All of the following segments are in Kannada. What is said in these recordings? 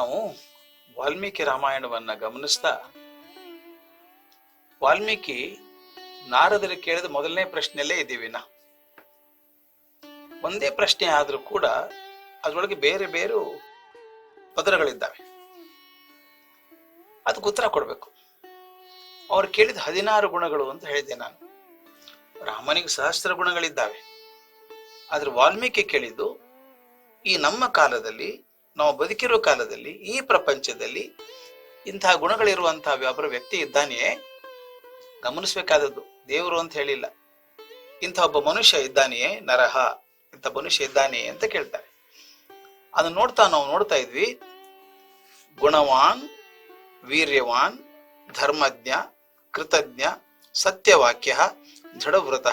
ನಾವು ವಾಲ್ಮೀಕಿ ರಾಮಾಯಣವನ್ನ ಗಮನಿಸ್ತಾ, ವಾಲ್ಮೀಕಿ ನಾರದರು ಕೇಳಿದ ಮೊದಲನೇ ಪ್ರಶ್ನೆಯಲ್ಲೇ ಇದ್ದೀವಿ ನಾ ಒಂದೇ ಪ್ರಶ್ನೆ ಆದ್ರೂ ಕೂಡ ಅದರೊಳಗೆ ಬೇರೆ ಬೇರೆ ಪದರಗಳಿದ್ದಾವೆ. ಅದಕ್ಕೆ ಉತ್ತರ ಕೊಡಬೇಕು. ಅವ್ರು ಕೇಳಿದ ಹದಿನಾರು ಗುಣಗಳು ಅಂತ ಹೇಳಿದೆ ನಾನು. ರಾಮನಿಗೆ ಸಹಸ್ರ ಗುಣಗಳಿದ್ದಾವೆ. ಆದ್ರೆ ವಾಲ್ಮೀಕಿ ಕೇಳಿದ್ದು ಈ ನಮ್ಮ ಕಾಲದಲ್ಲಿ ನಾವು ಬದುಕಿರೋ ಕಾಲದಲ್ಲಿ, ಈ ಪ್ರಪಂಚದಲ್ಲಿ ಇಂತಹ ಗುಣಗಳಿರುವಂತಹ ಒಬ್ಬರ ವ್ಯಕ್ತಿ ಇದ್ದಾನೆಯೇ ಗಮನಿಸಬೇಕಾದದ್ದು, ದೇವರು ಅಂತ ಹೇಳಿಲ್ಲ. ಇಂಥ ಒಬ್ಬ ಮನುಷ್ಯ ಇದ್ದಾನೆಯೇ ನರಹ, ಇಂಥ ಮನುಷ್ಯ ಇದ್ದಾನೆ ಅಂತ ಕೇಳ್ತಾರೆ. ಅದನ್ನ ನೋಡ್ತಾ ನಾವು ನೋಡ್ತಾ ಇದ್ವಿ, ಗುಣವಾನ್, ವೀರ್ಯವಾನ್, ಧರ್ಮಜ್ಞ, ಕೃತಜ್ಞ, ಸತ್ಯವಾಕ್ಯ, ದೃಢವ್ರತ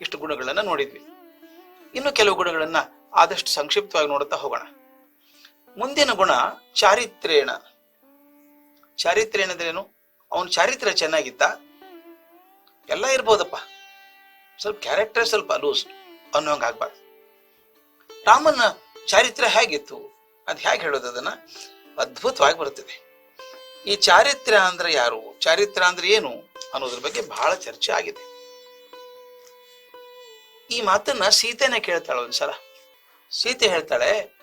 ಇಷ್ಟು ಗುಣಗಳನ್ನ ನೋಡಿದ್ವಿ. ಇನ್ನು ಕೆಲವು ಗುಣಗಳನ್ನ ಆದಷ್ಟು ಸಂಕ್ಷಿಪ್ತವಾಗಿ ನೋಡುತ್ತಾ ಹೋಗೋಣ. ಮುಂದಿನ ಗುಣ ಚಾರಿತ್ರೇಣ. ಚಾರಿತ್ರ್ಯ ಏನಂದ್ರೇನು ಅವನ ಚಾರಿತ್ರ್ಯ ಚೆನ್ನಾಗಿತ್ತ? ಎಲ್ಲ ಇರ್ಬೋದಪ್ಪ. ಸ್ವಲ್ಪ ಕ್ಯಾರೆಕ್ಟರ್ ಸ್ವಲ್ಪ ಲೂಸ್ ಅನ್ನೋಂಗ ಆಗ್ಬಾರ್ದು. ರಾಮನ ಚಾರಿತ್ರ್ಯ ಹೇಗಿತ್ತು? ಅದ್ ಹೇಗೆ ಹೇಳೋದು ಅದನ್ನ? ಅದ್ಭುತವಾಗಿ ಬರುತ್ತದೆ. ಈ ಚಾರಿತ್ರ್ಯ ಅಂದ್ರೆ ಯಾರು? ಚಾರಿತ್ರ್ಯ ಅಂದ್ರೆ ಏನು ಅನ್ನೋದ್ರ ಬಗ್ಗೆ ಬಹಳ ಚರ್ಚೆ ಆಗಿದೆ. ಈ ಮಾತನ್ನ ಸೀತೆನೆ ಕೇಳ್ತಾಳೆ ಒಂದ್ಸಲ. ಸೀತೆ ಹೇಳ್ತಾಳೆ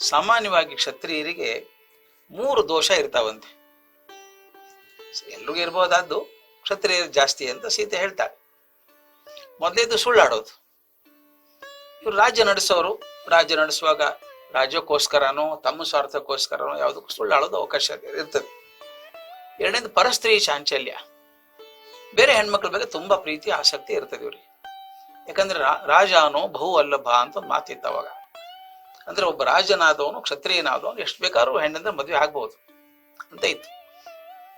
ಸಾಮಾನ್ಯವಾಗಿ ಕ್ಷತ್ರಿಯರಿಗೆ ಮೂರು ದೋಷ ಇರ್ತಾವಂತೆ. ಎಲ್ರಿಗೂ ಇರ್ಬೋದಾದ್ದು ಕ್ಷತ್ರಿಯರು ಜಾಸ್ತಿ ಅಂತ ಸೀತೆ ಹೇಳ್ತಾಳೆ. ಮೊದಲೇದು ಸುಳ್ಳಾಡೋದು. ಇವ್ರು ರಾಜ್ಯ ನಡೆಸೋರು, ರಾಜ್ಯ ನಡೆಸುವಾಗ ರಾಜ್ಯಕ್ಕೋಸ್ಕರನೋ, ತಮ್ಮ ಸ್ವಾರ್ಥಕ್ಕೋಸ್ಕರನೋ ಯಾವುದಕ್ಕೂ ಸುಳ್ಳಾಡೋದು ಅವಕಾಶ ಇರ್ತದೆ. ಎರಡನೇದು ಪರಸ್ತ್ರೀ ಚಾಂಚಲ್ಯ. ಬೇರೆ ಹೆಣ್ಮಕ್ಳ ಬಗ್ಗೆ ತುಂಬಾ ಪ್ರೀತಿ, ಆಸಕ್ತಿ ಇರ್ತದೆ ಇವ್ರಿಗೆ. ಯಾಕಂದ್ರೆ ರಾಜಾನೋ ರಾಜ ಬಹು ಅಲ್ಲಭ ಅಂತ ಮಾತಿತ್ತು ಅವಾಗ. ಅಂದ್ರೆ ಒಬ್ಬ ರಾಜನಾದವನು, ಕ್ಷತ್ರಿಯನಾದವನು, ಎಷ್ಟು ಬೇಕಾದ್ರೂ ಹೆಣ್ಣಿಂದ ಮದುವೆ ಆಗ್ಬಹುದು ಅಂತ ಇತ್ತು.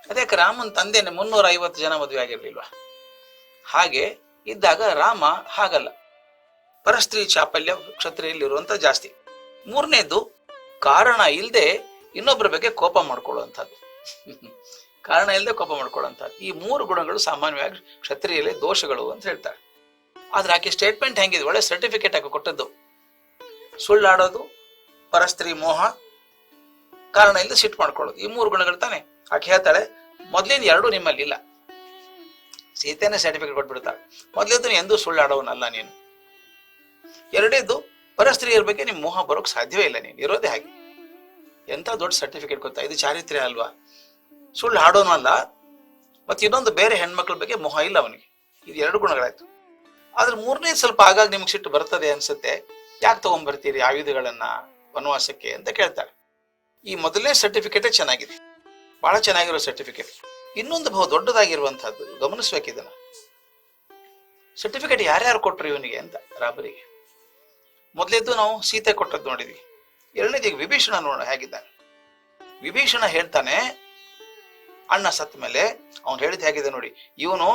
ಅದೇ ರಾಮನ್ ತಂದೆನೆ ಮುನ್ನೂರ ಐವತ್ತು ಜನ ಮದುವೆ ಆಗಿರ್ಲಿಲ್ವಾ? ಹಾಗೆ ಇದ್ದಾಗ ರಾಮ ಹಾಗಲ್ಲ. ಪರಸ್ತ್ರೀ ಚಾಪಲ್ಯ, ಕ್ಷತ್ರಿಯಲ್ಲಿರುವಂತ ಜಾಸ್ತಿ. ಮೂರನೇದು ಕಾರಣ ಇಲ್ಲದೆ ಇನ್ನೊಬ್ಬರ ಬಗ್ಗೆ ಕೋಪ ಮಾಡ್ಕೊಳ್ಳುವಂಥದ್ದು. ಕಾರಣ ಇಲ್ಲದೆ ಕೋಪ ಮಾಡ್ಕೊಳ್ಳುವಂಥದ್ದು. ಈ ಮೂರು ಗುಣಗಳು ಸಾಮಾನ್ಯವಾಗಿ ಕ್ಷತ್ರಿಯಲ್ಲಿ ದೋಷಗಳು ಅಂತ ಹೇಳ್ತಾರೆ. ಆದ್ರೆ ಆಕೆ ಸ್ಟೇಟ್ಮೆಂಟ್ ಹೆಂಗಿದೆ? ಒಳ್ಳೆ ಸರ್ಟಿಫಿಕೇಟ್ ಆಗಿ ಕೊಟ್ಟದ್ದು. ಸುಳ್ಳಾಡೋದು, ಪರಸ್ತ್ರೀ ಮೋಹ, ಕಾರಣ ಇಲ್ಲದೆ ಸಿಟ್ಟು ಮಾಡ್ಕೊಳ್ಳೋದು. ಈ ಮೂರು ಗುಣಗಳು ತಾನೆ. ಆಕೆ ಹೇಳ್ತಾಳೆ ಮೊದ್ಲಿನ ಎರಡು ನಿಮ್ಮಲ್ಲಿ ಇಲ್ಲ ಸೀತೆನೇ ಸರ್ಟಿಫಿಕೇಟ್ ಕೊಟ್ಬಿಡ್ತಾಳೆ. ಮೊದಲಿದ್ದು ಎಂದೂ ಸುಳ್ಳಾಡೋನಲ್ಲ ನೀನು. ಎರಡೇದು ಪರಸ್ತ್ರೀಯರ ಬಗ್ಗೆ ನಿಮ್ ಮೋಹ ಬರೋಕ್ ಸಾಧ್ಯವೇ ಇಲ್ಲ ನೀನು. ಇರೋದೇ ಹಾಗೆ. ಎಂತ ದೊಡ್ಡ ಸರ್ಟಿಫಿಕೇಟ್ ಗೊತ್ತಾ? ಇದು ಚಾರಿತ್ರ್ಯ ಅಲ್ವಾ? ಸುಳ್ಳು ಹಾಡೋನು ಅಲ್ಲ, ಮತ್ತೆ ಇನ್ನೊಂದು ಬೇರೆ ಹೆಣ್ಮಕ್ಳ ಬಗ್ಗೆ ಮೋಹ ಇಲ್ಲ ಅವನಿಗೆ. ಇದು ಎರಡು ಗುಣಗಳಾಯ್ತು. ಆದ್ರೆ ಮೂರನೇ ಸ್ವಲ್ಪ ಆಗಾಗ ನಿಮ್ಗೆ ಸಿಟ್ಟು ಬರ್ತದೆ ಅನ್ಸುತ್ತೆ. ಯಾಕೆ ತಗೊಂಡ್ಬರ್ತೀರಿ ಆಯುಧಗಳನ್ನ ವನವಾಸಕ್ಕೆ ಅಂತ ಕೇಳ್ತಾರೆ. ಈ ಮೊದಲನೇ ಸರ್ಟಿಫಿಕೇಟೇ ಚೆನ್ನಾಗಿದೆ. ಬಹಳ ಚೆನ್ನಾಗಿರೋ ಸರ್ಟಿಫಿಕೇಟ್ ಇನ್ನೊಂದು ಬಹು ದೊಡ್ಡದಾಗಿರುವಂತಹದ್ದು ಗಮನಿಸ್ಬೇಕು ಇದನ್ನ. ಸರ್ಟಿಫಿಕೇಟ್ ಯಾರ್ಯಾರು ಕೊಟ್ರು ಇವನಿಗೆ ಅಂತ, ರಾಬರಿಗೆ. ಮೊದಲೇದ್ದು ನಾವು ಸೀತೆ ಕೊಟ್ಟದ್ದು ನೋಡಿದ್ವಿ. ಎರಡನೇದು ಈಗ ವಿಭೀಷಣ ನೋಡೋಣ ಹೇಗಿದ್ದಾನೆ. ವಿಭೀಷಣ ಹೇಳ್ತಾನೆ, ಅಣ್ಣ ಸತ್ತ ಮೇಲೆ, ಅವನು ಹೇಳಿದ ಹೇಗಿದೆ ನೋಡಿ, ಇವನು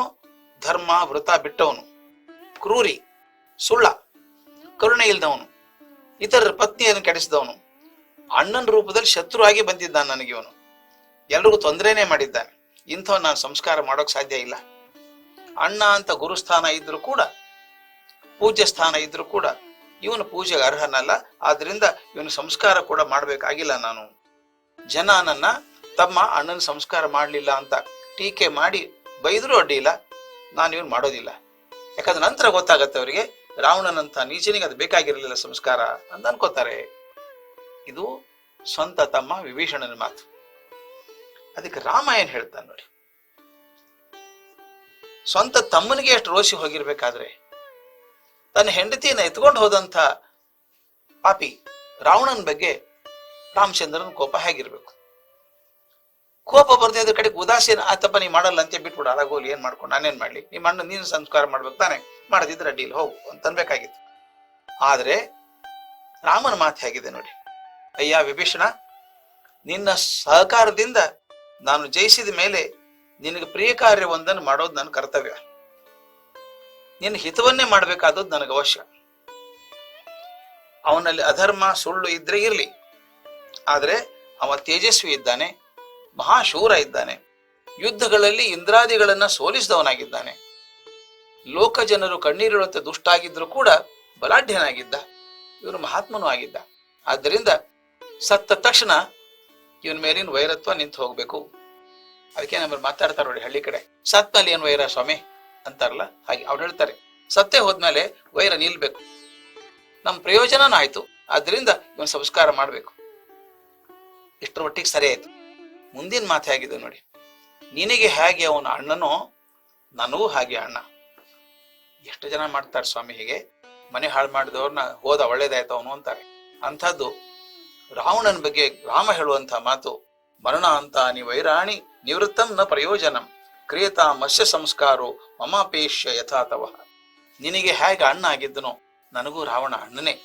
ಧರ್ಮ, ವೃತ ಬಿಟ್ಟವನು. ಕ್ರೂರಿ, ಸುಳ್ಳ. ಕರುಣೆ ಇಲ್ದವನು. ಇತರರ ಪತ್ನಿಯನ್ನು ಕೆಡಿಸಿದವನು. ಅಣ್ಣನ ರೂಪದಲ್ಲಿ ಶತ್ರು ಆಗಿ ಬಂದಿದ್ದಾನೆ ನನಗೆ ಇವನು. ಎಲ್ರಿಗೂ ತೊಂದರೆನೇ ಮಾಡಿದ್ದಾನೆ. ಇಂಥವ್ ನಾನು ಸಂಸ್ಕಾರ ಮಾಡೋಕ್ ಸಾಧ್ಯ ಇಲ್ಲ. ಅಣ್ಣ ಅಂತ ಗುರುಸ್ಥಾನ ಇದ್ರೂ ಕೂಡ, ಪೂಜ್ಯ ಸ್ಥಾನ ಇದ್ರೂ ಕೂಡ ಇವನು ಪೂಜೆಗೆ ಅರ್ಹನಲ್ಲ. ಆದ್ರಿಂದ ಇವನು ಸಂಸ್ಕಾರ ಕೂಡ ಮಾಡ್ಬೇಕಾಗಿಲ್ಲ ನಾನು. ಜನ ನನ್ನ, ತಮ್ಮ ಅಣ್ಣನ ಸಂಸ್ಕಾರ ಮಾಡಲಿಲ್ಲ ಅಂತ ಟೀಕೆ ಮಾಡಿ ಬೈದರೂ ಅಡ್ಡಿಲ್ಲ ನಾನು ಇವನು ಮಾಡೋದಿಲ್ಲ. ಯಾಕಂದ್ರೆ ನಂತರ ಗೊತ್ತಾಗತ್ತೆ ಅವರಿಗೆ ರಾವಣನಂತ ನೀಚನಿಗೆ ಅದು ಬೇಕಾಗಿರಲಿಲ್ಲ ಸಂಸ್ಕಾರ ಅಂತ ಅನ್ಕೋತಾರೆ. ಇದು ಸ್ವಂತ ತಮ್ಮ ವಿಭೀಷಣನ ಮಾತು. ಅದಕ್ಕೆ ರಾಮ ಏನ್ ಹೇಳ್ತಾನೆ ನೋಡಿ. ಸ್ವಂತ ತಮ್ಮನಿಗೆ ಎಷ್ಟು ರೋಷಿ ಹೋಗಿರ್ಬೇಕಾದ್ರೆ ತನ್ನ ಹೆಂಡತಿಯನ್ನ ಎತ್ಕೊಂಡು ಹೋದಂತ ಪಾಪಿ ರಾವಣನ ಬಗ್ಗೆ ರಾಮಚಂದ್ರನ ಕೋಪ ಹೇಗಿರ್ಬೇಕು? ಕೋಪ ಬರ್ತಾ ಇದ್ರ ಕಡೆಗೆ ಉದಾಸೀನ ಆತಪ್ಪ ನೀ ಮಾಡಲ್ಲ ಅಂತ ಬಿಟ್ಬಿಡು ಅದಾಗೋಲಿ ಏನ್ ಮಾಡ್ಕೊಂಡು ನಾನೇನ್ ಮಾಡ್ಲಿ? ನಿಮ್ಮ ಅಣ್ಣ ನೀನು ಸಂಸ್ಕಾರ ಮಾಡ್ಬೇಕು ತಾನೆ. ಮಾಡದಿದ್ರೆ ಅಡ್ಡಿಲ್ಲ ಹೋಗು ಅಂತ ಅನ್ಬೇಕಾಗಿತ್ತು. ಆದ್ರೆ ರಾಮನ ಮಾತು ಹೇಗಿದೆ ನೋಡಿ. ಅಯ್ಯ ವಿಭೀಷಣ, ನಿನ್ನ ಸಹಕಾರದಿಂದ ನಾನು ಜಯಿಸಿದ ಮೇಲೆ ನಿನಗೆ ಪ್ರಿಯ ಕಾರ್ಯವೊಂದನ್ನು ಮಾಡೋದು ನನ್ನ ಕರ್ತವ್ಯ. ನಿನ್ನ ಹಿತವನ್ನೇ ಮಾಡ್ಬೇಕಾದದ್ದು ನನಗೆ ಅವಶ್ಯ. ಅವನಲ್ಲಿ ಅಧರ್ಮ, ಸುಳ್ಳು ಇದ್ರೆ ಇರಲಿ. ಆದರೆ ಅವ ತೇಜಸ್ವಿ ಇದ್ದಾನೆ. ಮಹಾಶೂರ ಇದ್ದಾನೆ. ಯುದ್ಧಗಳಲ್ಲಿ ಇಂದ್ರಾದಿಗಳನ್ನ ಸೋಲಿಸಿದವನಾಗಿದ್ದಾನೆ. ಲೋಕ ಜನರು ಕಣ್ಣೀರಿಡುವಂತೆ ದುಷ್ಟ ಆಗಿದ್ರು ಕೂಡ ಬಲಾಢ್ಯನಾಗಿದ್ದ. ಇವನು ಮಹಾತ್ಮನೂ ಆಗಿದ್ದ. ಆದ್ದರಿಂದ ಸತ್ತ ತಕ್ಷಣ ಇವನ್ ಮೇಲಿನ ವೈರತ್ವ ನಿಂತು ಹೋಗ್ಬೇಕು. ಅದಕ್ಕೆ ನಮ್ಮ ಮಾತಾಡ್ತಾರೆ ನೋಡಿ ಹಳ್ಳಿ ಕಡೆ. ಸತ್ನಲ್ಲಿ ಏನ್ ವೈರ ಸ್ವಾಮಿ? ಅಂತಾರಲ್ಲ? ಹಾಗೆ ಅವ್ರು ಹೇಳ್ತಾರೆ. ಸತ್ತೇ ಹೋದ್ಮೇಲೆ ವೈರ ನಿಲ್ಬೇಕು. ನಮ್ಮ ಪ್ರಯೋಜನನೂ ಆಯ್ತು. ಆದ್ರಿಂದ ಇವನ್ ಸಂಸ್ಕಾರ ಮಾಡ್ಬೇಕು. ಇಷ್ಟರ ಮಟ್ಟಿಗೆ ಸರಿ ಆಯ್ತು. ಮುಂದಿನ ಮಾತೆ ಆಗಿದೆ ನೋಡಿ. ನಿನಗೆ ಹೇಗೆ ಅವನ ಅಣ್ಣನೋ ನನಗೂ ಹಾಗೆ ಅಣ್ಣ. ಎಷ್ಟು ಜನ ಮಾಡ್ತಾರೆ ಸ್ವಾಮಿ ಹೀಗೆ? ಮನೆ ಹಾಳು ಮಾಡಿದವ್ರನ್ನ ಹೋದ ಒಳ್ಳೇದಾಯ್ತು ಅವನು ಅಂತಾರೆ. ಅಂಥದ್ದು ರಾವಣನ ಬಗ್ಗೆ ರಾಮ ಹೇಳುವಂತ ಮಾತು ಮರಣ ಅಂತ ನೀ ವೈರಾಣಿ, ನಿವೃತ್ತಂ ನ ಪ್ರಯೋಜನಂ, ಕ್ರಿಯತಾ ಮತ್ಸ್ಯ ಸಂಸ್ಕಾರೋ ಮಮಾಪೇಶ್ಯ ಯಥಾತವ. ನಿನಗೆ ಹೇಗೆ ಅಣ್ಣ ಆಗಿದ್ದನೋ ನನಗೂ ರಾವಣ ಅಣ್ಣನೇ.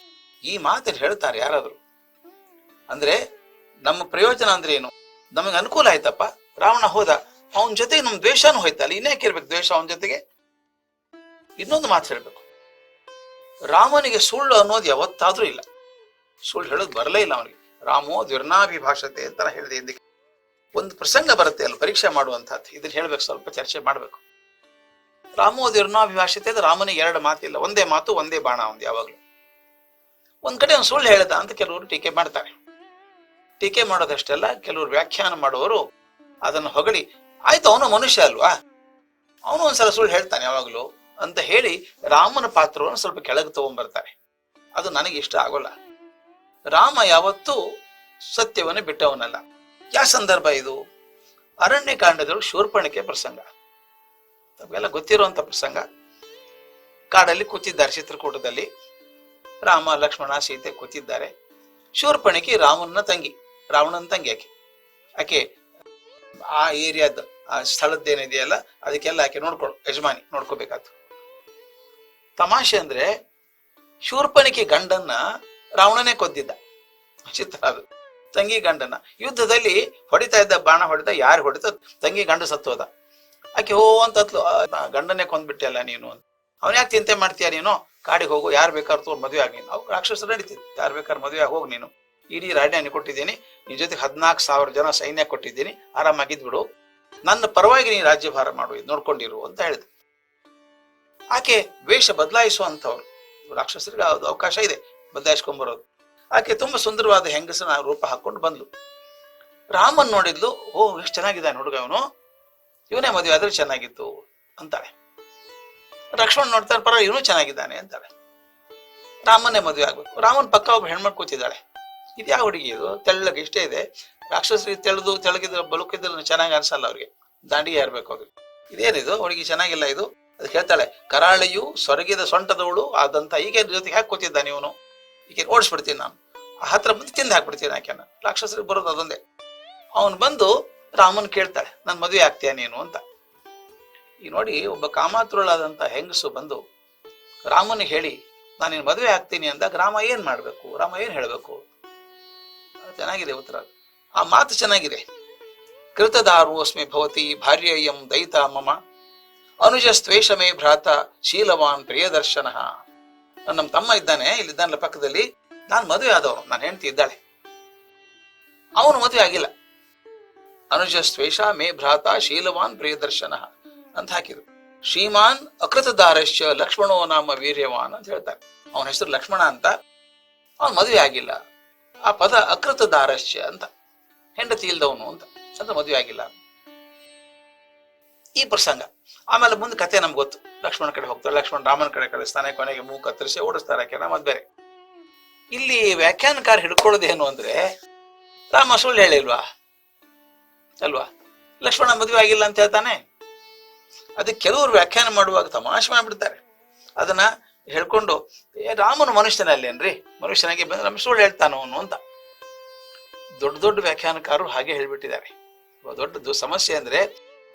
ಈ ಮಾತನ್ನು ಹೇಳ್ತಾರೆ ಯಾರಾದರೂ? ಅಂದ್ರೆ ನಮ್ಮ ಪ್ರಯೋಜನ ಅಂದ್ರೆ ಏನು? ನಮಗೆ ಅನುಕೂಲ ಆಯ್ತಪ್ಪ. ರಾವಣ ಹೋದ, ಅವನ ಜೊತೆಗೆ ನಮ್ ದ್ವೇಷನೂ ಹೋಯ್ತಲ್ಲ ಇನ್ನೇಕೆ ಇರ್ಬೇಕು ದ್ವೇಷ ಅವನ ಜೊತೆಗೆ? ಇನ್ನೊಂದು ಮಾತು ಹೇಳ್ಬೇಕು. ರಾಮನಿಗೆ ಸುಳ್ಳು ಅನ್ನೋದು ಯಾವತ್ತಾದ್ರೂ ಇಲ್ಲ. ಸುಳ್ಳು ಹೇಳೋದು ಬರಲೇ ಇಲ್ಲ ಅವನಿಗೆ. ರಾಮೋ, ದ್ವಿರ್ನಾಭಿಭಾಷತೆ ಅಂತ ಹೇಳಿದೆ ಹಿಂದಕ್ಕೆ ಒಂದು ಪ್ರಸಂಗ ಬರುತ್ತೆ ಅಲ್ಲಿ ಪರೀಕ್ಷೆ ಮಾಡುವಂತಹದ್ದು ಇದನ್ನ ಹೇಳ್ಬೇಕು, ಸ್ವಲ್ಪ ಚರ್ಚೆ ಮಾಡ್ಬೇಕು. ರಾಮೋ, ದ್ವಿರ್ನಾಭಿಭಾಷತೆ ಅಂದ್ರೆ ರಾಮನಿಗೆ ಎರಡು ಮಾತಿಲ್ಲ. ಒಂದೇ ಮಾತು, ಒಂದೇ ಬಾಣ, ಒಂದು ಯಾವಾಗ್ಲೂ. ಒಂದ್ ಕಡೆ ಅವ್ನು ಸುಳ್ಳು ಹೇಳ್ದ ಅಂತ ಕೆಲವರು ಟೀಕೆ ಮಾಡ್ತಾರೆ. ಟೀಕೆ ಮಾಡೋದಷ್ಟೆಲ್ಲ ಕೆಲವರು ವ್ಯಾಖ್ಯಾನ ಮಾಡುವವರು ಅದನ್ನು ಹೊಗಳಿ, ಆಯ್ತು, ಅವನು ಮನುಷ್ಯ ಅಲ್ವಾ? ಅವನು ಒಂದ್ಸಲ ಸುಳ್ಳು ಹೇಳ್ತಾನೆ ಯಾವಾಗಲೂ ಅಂತ ಹೇಳಿ ರಾಮನ ಪಾತ್ರವನ್ನು ಸ್ವಲ್ಪ ಕೆಳಗೆ ತಗೊಂಡ್ಬರ್ತಾರೆ ಅದು ನನಗೆ ಇಷ್ಟ ಆಗೋಲ್ಲ. ರಾಮ ಯಾವತ್ತೂ ಸತ್ಯವನ್ನು ಬಿಟ್ಟವನಲ್ಲ. ಯಾವ ಸಂದರ್ಭ ಇದು? ಅರಣ್ಯ ಕಾಂಡದೊಳಗೆ ಶೂರ್ಪಣಿಕೆ ಪ್ರಸಂಗ. ತಮಗೆಲ್ಲ ಗೊತ್ತಿರುವಂತ ಪ್ರಸಂಗ. ಕಾಡಲ್ಲಿ ಕೂತಿದ್ದಾರೆ ಚಿತ್ರಕೂಟದಲ್ಲಿ. ರಾಮ, ಲಕ್ಷ್ಮಣ, ಸೀತೆ ಕೂತಿದ್ದಾರೆ. ಶೂರ್ಪಣಿಕೆ ರಾಮನ ತಂಗಿ. ರಾವಣನ ತಂಗಿ ಆಕೆ. ಆಕೆ ಆ ಏರಿಯಾದ, ಆ ಸ್ಥಳದ್ದೇನಿದೆಯಲ್ಲ, ಅದಕ್ಕೆಲ್ಲ ಆಕೆ ನೋಡ್ಕೊಳ್ ಯಜಮಾನಿ ನೋಡ್ಕೋಬೇಕಾತು. ತಮಾಷೆ ಅಂದ್ರೆ ಶೂರ್ಪಣಿಕೆ ಗಂಡನ್ನ ರಾವಣನೇ ಕೊದ್ದಿದ್ದ. ಚಿತ್ರ ಅದು. ತಂಗಿ ಗಂಡನ. ಯುದ್ಧದಲ್ಲಿ ಹೊಡಿತಾ ಇದ್ದ, ಬಾಣ ಹೊಡೆದ, ಯಾರು ಹೊಡಿತ ತಂಗಿ ಗಂಡ ಸತ್ತೋದ ಆಕೆ ಹೋ ಅಂತ ಕೊಂದ್ಬಿಟ್ಟೆ ಗಂಡನೇ ಕೊಂದ್ಬಿಟ್ಟೆಲ್ಲ ನೀನು ಅಂತ. ಅವನ್ ಯಾಕೆ ಚಿಂತೆ ಮಾಡ್ತೀಯ ನೀನು? ಕಾಡಿಗೆ ಹೋಗು, ಯಾರು ಬೇಕಾದ್ರು ತೋರ್ ಮದುವೆ ಆಗಿ ನೀನು. ಅವ್ ರಾಕ್ಷಸ ಯಾರು ಬೇಕಾದ್ರೆ ಮದುವೆ ಆಗಿ ಹೋಗು ನೀನು. ಇಡೀ ರಾಜ್ಯ ಕೊಟ್ಟಿದ್ದೀನಿ. ನಿನ್ನ ಜೊತೆ ಹದಿನಾಲ್ಕು ಸಾವಿರ ಜನ ಸೈನ್ಯ ಕೊಟ್ಟಿದ್ದೀನಿ. ಆರಾಮಾಗಿದ್ಬಿಡು ನನ್ನ ಪರವಾಗಿ ನೀನು ರಾಜ್ಯಭಾರ ಮಾಡು. ಇದು ನೋಡ್ಕೊಂಡಿರು ಅಂತ ಹೇಳಿದೆ ಆಕೆ ವೇಷ ಬದಲಾಯಿಸುವಂತವ್ರು ರಾಕ್ಷಸರಿಗೆ ಅವಕಾಶ ಇದೆ. ಬದಲಾಯಿಸ್ಕೊಂಡ್ಬರೋದು ಆಕೆ ತುಂಬಾ ಸುಂದರವಾದ ಹೆಂಗಸನ ರೂಪ ಹಾಕೊಂಡು ಬಂದ್ಲು. ರಾಮನ್ ನೋಡಿದ್ಲು, ಓ, ಎಷ್ಟು ಚೆನ್ನಾಗಿದ್ದಾನೆ ಹುಡುಗ ಅವನು ಇವನೇ ಮದುವೆ ಆದ್ರೆ ಚೆನ್ನಾಗಿತ್ತು, ಅಂತಾಳೆ. ಲಕ್ಷ್ಮಣ್ ನೋಡ್ತಾನೆ ಪರ ಇವನು ಚೆನ್ನಾಗಿದ್ದಾನೆ, ಅಂತಾಳೆ. ರಾಮನ್ನೇ ಮದುವೆ ಆಗ್ಬೇಕು. ರಾಮನ್ ಪಕ್ಕ ಒಬ್ಬ ಹೆಣ್ಮಕ್ ಕೂತಿದ್ದಾಳೆ. ಇದು ಯಾವ ಹುಡುಗಿ ಇದು? ತೆಳ್ಳಗೆ ಇಷ್ಟೇ ಇದೆ. ರಾಕ್ಷಸರಿಗೆ ತೆಳೆದು ತೆಳಗಿದ್ರೆ ಬಲುಕಿದ್ರೆ ಚೆನ್ನಾಗಿ ಅನ್ಸಲ್ಲ ಅವ್ರಿಗೆ. ದಾಂಡಿಗೆ ಇರ್ಬೇಕು ಅವ್ರಿಗೆ? ಇದೇನಿದು ಹುಡುಗಿ ಚೆನ್ನಾಗಿಲ್ಲ ಇದು? ಅದು ಹೇಳ್ತಾಳೆ, ಕರಾಳೆಯು ಸೊರಗಿದ ಸೊಂಟದವಳು ಆದಂತ ಈಗ ಜೊತೆಗೆ ಕೂತಿದ್ದ ಇವನು ಈಗ ಓಡಿಸ್ಬಿಡ್ತೀನಿ ನಾನು. ಆ ಹತ್ರ ಬಂದು ತಿಂದು ಹಾಕ್ಬಿಡ್ತೀನಿ ಆಕೆನ. ರಾಕ್ಷಸರಿಗೆ ಬರೋದು ಅದೊಂದೇ. ಅವನು ಬಂದು ರಾಮನ್ ಕೇಳ್ತಾಳೆ ನನ್ನ ಮದುವೆ ಆಗ್ತೀಯ ನೀನು? ಅಂತ. ಈಗ ನೋಡಿ, ಒಬ್ಬ ಕಾಮಾತುರಳಾದಂತ ಹೆಂಗಸು ಬಂದು ರಾಮನಿಗೆ ಹೇಳಿ ನಿನ್ ಮದುವೆ ಆಗ್ತೀನಿ ಅಂದಾಗ ರಾಮ ಏನ್ ಮಾಡ್ಬೇಕು? ರಾಮ ಏನ್ ಹೇಳ್ಬೇಕು? ಚೆನ್ನಾಗಿದೆ ಉತ್ತರ. ಆ ಮಾತು ಚೆನ್ನಾಗಿದೆ. ಕೃತದಾರೋಸ್ಮಿ ಭವತಿ ಭಾರ್ಯಯಂ ದೈತ ಮಮ. ಅನುಜ ಮೇ ಭ್ರಾತ ಶೀಲವಾನ್ ಪ್ರಿಯದರ್ಶನ. ನಮ್ಮ ತಮ್ಮ ಇದ್ದಾನೆ, ಇಲ್ಲಿದ್ದಾನಲ್ಲ ಪಕ್ಕದಲ್ಲಿ. ನಾನು ಮದುವೆ ಆದವನು ನಾನು ಹೆಂಡತಿ ಇದ್ದಾಳೆ. ಅವನು ಮದುವೆ ಆಗಿಲ್ಲ. ಅನುಜಸ್ತ್ವೇಷ ಮೇ ಭ್ರಾತ ಶೀಲವಾನ್ ಪ್ರಿಯದರ್ಶನ ಅಂತ ಹಾಕಿದ್ರು. ಶ್ರೀಮಾನ್ ಅಕೃತದಾರಶ್ಯ ಲಕ್ಷ್ಮಣೋ ನಾಮ ವೀರ್ಯವಾನ್ ಅಂತ ಹೇಳ್ತಾರೆ. ಅವನ ಹೆಸರು ಲಕ್ಷ್ಮಣ ಅಂತ. ಅವನು ಮದುವೆ ಆಗಿಲ್ಲ. ಆ ಪದ ಅಕೃತ ದಾರಶ್ಯ ಅಂತ. ಹೆಂಡತಿ ಇಲ್ದವನು ಅಂತ. ಅಂದ್ರೆ ಮದುವೆ ಆಗಿಲ್ಲ. ಈ ಪ್ರಸಂಗ. ಆಮೇಲೆ ಮುಂದೆ ಕತೆ ನಮ್ಗೆ ಗೊತ್ತು. ಲಕ್ಷ್ಮಣ ಕಡೆ ಹೋಗ್ತಾರೆ. ಲಕ್ಷ್ಮಣ ರಾಮನ ಕಡೆ ಕಳಿಸ್ತಾನೆ, ಕೊನೆಗೆ ಮೂಗು ಕತ್ತರಿಸಿ ಓಡಿಸ್ತಾರೆ, ಕೆಲ ಮದ್ ಬೇರೆ. ಇಲ್ಲಿ ವ್ಯಾಖ್ಯಾನಕಾರ ಹಿಡ್ಕೊಳ್ಳೋದೇನು ಅಂದ್ರೆ, ರಾಮ ಸುಳ್ಳು ಹೇಳಿಲ್ವಾ ಅಲ್ವಾ? ಲಕ್ಷ್ಮಣ ಮದುವೆ ಆಗಿಲ್ಲ ಅಂತ ಹೇಳ್ತಾನೆ. ಅದಕ್ಕೆ ಕೆಲವರು ವ್ಯಾಖ್ಯಾನ ಮಾಡುವಾಗ ತಮಾಷೆ ಮಾಡಿಬಿಡ್ತಾರೆ. ಅದನ್ನ ಹೇಳ್ಕೊಂಡು ರಾಮನ ಮನುಷ್ಯನಲ್ಲೇನ್ರಿ ಮನುಷ್ಯನಾಗಿ ಬಂದ್ರೆ ನಮ್ಮ ಸುಳ್ಳು ಹೇಳ್ತಾನೋ ಅವನು ಅಂತ. ದೊಡ್ಡ ದೊಡ್ಡ ವ್ಯಾಖ್ಯಾನಕಾರರು ಹಾಗೆ ಹೇಳ್ಬಿಟ್ಟಿದ್ದಾರೆ. ದೊಡ್ಡ ಸಮಸ್ಯೆ ಅಂದ್ರೆ